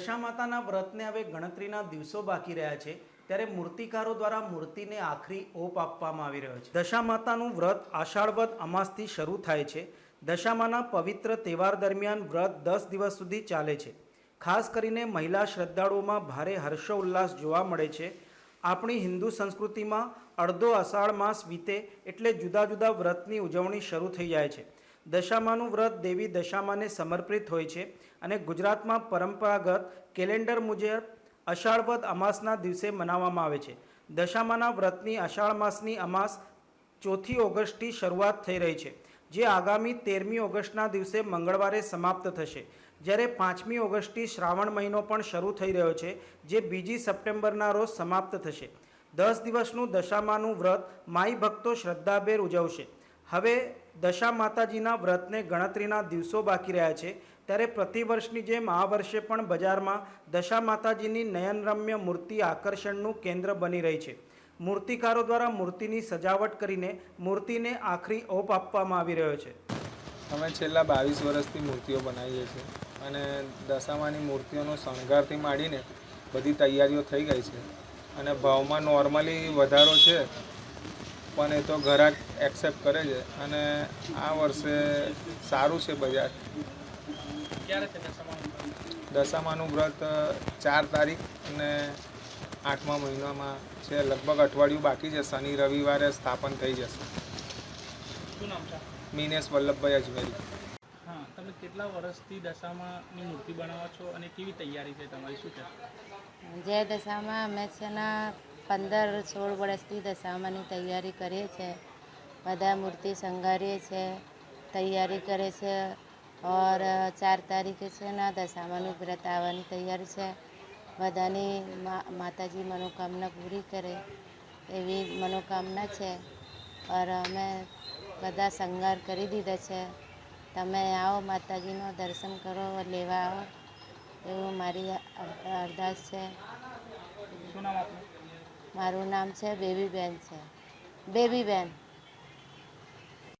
દશામાતાના વ્રતને હવે ગણતરીના દિવસો બાકી રહ્યા છે, ત્યારે મૂર્તિકારો દ્વારા મૂર્તિને આખરી ઓપ આપવામાં આવી રહ્યો છે. દશામાતાનું વ્રત આષાઢવદ અમાસથી શરૂ થાય છે. દશામાના પવિત્ર તહેવાર દરમિયાન વ્રત દસ દિવસ સુધી ચાલે છે. ખાસ કરીને મહિલા શ્રદ્ધાળુઓમાં ભારે હર્ષોલ્લાસ જોવા મળે છે. આપણી હિન્દુ સંસ્કૃતિમાં અડધો અષાઢ માસ વીતે એટલે જુદા જુદા વ્રતની ઉજવણી શરૂ થઈ જાય છે. દશામાનું વ્રત દેવી દશામાને સમર્પિત હોય છે અને ગુજરાતમાં પરંપરાગત કેલેન્ડર મુજબ અષાઢવદ અમાસના દિવસે મનાવવામાં આવે છે. દશામાના વ્રતની અષાઢ માસની અમાસ ચોથી ઓગસ્ટથી શરૂઆત થઈ રહી છે, જે આગામી તેરમી ઓગસ્ટના દિવસે મંગળવારે સમાપ્ત થશે. જ્યારે પાંચમી ઓગસ્ટથી શ્રાવણ મહિનો પણ શરૂ થઈ રહ્યો છે, જે બીજી સપ્ટેમ્બરના રોજ સમાપ્ત થશે. દસ દિવસનું દશામાનું વ્રત માઈ ભક્તો શ્રદ્ધાભેર ઉજવશે. હવે દશા માતાજીના વ્રતને ગણતરીના દિવસો બાકી રહ્યા છે. ત્યારે પ્રતિવર્ષની જેમ આ વર્ષે પણ બજારમાં દશા માતાજીની નયનરમ્ય મૂર્તિ આકર્ષણનું કેન્દ્ર બની રહી છે. મૂર્તિકારો દ્વારા મૂર્તિની સજાવટ કરીને મૂર્તિને આખરી ઓપ આપવામાં આવી રહ્યો છે. અમે છેલ્લા બાવીસ વર્ષથી મૂર્તિઓ બનાવીએ છીએ અને દશામાની મૂર્તિઓનો શણગારથી માંડીને બધી તૈયારીઓ થઈ ગઈ છે. અને ભાવમાં નોર્મલી વધારો છે પણ એ તો ઘરાક એક્સેપ્ટ કરે છે અને આ વર્ષે સારું છે બજાર. ક્યારે છે દશામાનું વ્રત? ચાર તારીખ અને આઠમા મહિનામાં છે. લગભગ અઠવાડિયું બાકી છે. શનિ રવિવારે સ્થાપન થઈ જશે. શું નામ છે? મિનેશ વલ્લભભાઈ અજમેરી. હા તમે કેટલા વર્ષથી દશામાની મૂર્તિ બનાવો છો અને કેવી તૈયારી છે તમારી? શું છે જય દશામાં. અમે છે ને પંદર સોળ વર્ષથી દશામાની તૈયારી કરીએ છીએ બધા મૂર્તિ શણગારીએ છીએ તૈયારી કરે છે ઓર ચાર તારીખે છે ને દશામાનું વ્રત આવવાની તૈયારી છે. બધાની માતાજી મનોકામના પૂરી કરે એવી મનોકામના છે. ઓર અમે બધા શણગાર કરી દીધા છે. તમે આવો માતાજીનો દર્શન કરો, લેવા આવો. એવું મારી અરદાસ છે. શું નામ આપનું? મારું નામ છે બેબીબેન છે. બેબીબેન.